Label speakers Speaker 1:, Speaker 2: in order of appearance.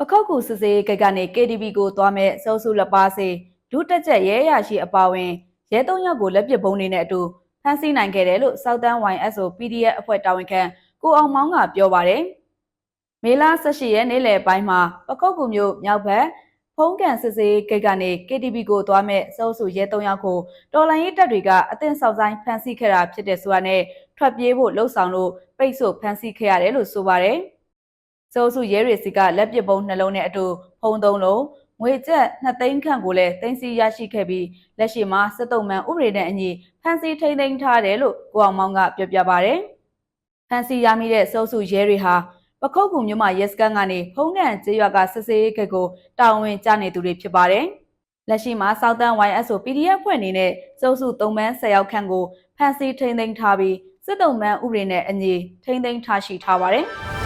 Speaker 1: ပခောက်ကူစစ်စေးဂိတ်ကနေ KTV ကိုသွားမဲ့စောစုလက်ပါစေဒုတက်ချက်ရဲရရှိအပါဝင်ရဲသုံးယောက်ကိုလက်ပစ်ပုံးနေတဲ့အတူဖမ်းဆီးနိုင်ခဲ့တယ်လို့ Southern YSO PDF အဖွဲ့တာဝန်ခံကိုအောင်မောင်းကပြောပါတယ်။မေလ18ရက်နေ့လယ်ပိုင်းမှာပခောက်ကူမြို့မြောက်ဘက်ဖုံးကန်စစ်စေးဂိတ်ကနေ KTV ကိုသွားမဲ့စောစုရဲသုံးယောက်ကိုတော်လိုင်းရေးတပ်တွေကအသင်ဆောက်ဆိုင်ဖမ်းဆီးခဲ့တာဖြစ်တဲ့ဆိုတာနဲ့ထွက်ပြေးဖို့လှုံ့ဆော်လို့ပိတ်ဆို့ဖမ်းဆီးခဲ့ရတယ်လို့ဆိုပါတယ်။ စိုးစုရဲတွေစီကလက်ပစ်ပုံးနှလုံးနဲ့အတူဖုံသုံးလုံးငွေကျပ်2သိန်းခန့်ကိုလည်းတင်စီရရှိခဲ့ပြီးလက်ရှိမှာစစ်တုံးမှန်ဥပဒေနဲ့အညီဖမ်းဆီးထိန်းသိမ်းထားတယ်လို့ကိုအောင်မောင်ကပြောပြပါဗျ။ဖမ်းဆီးရမိတဲ့စိုးစုရဲတွေဟာပခုတ်ကူမြို့မှာရဲစခန်းကနေဖုံးကန်ကျေးရွာကစစ်စေးဂိတ်ကိုတာဝန်ကျနေသူတွေဖြစ်ပါတယ်။လက်ရှိမှာစောက်တန်း YSO PDF ဖွဲ့အနေနဲ့စိုးစု3မန်း10ရောက်ခန့်ကိုဖမ်းဆီးထိန်းသိမ်းထားပြီးစစ်တုံးမှန်ဥပဒေနဲ့အညီထိန်းသိမ်းထားရှိထားပါတယ်။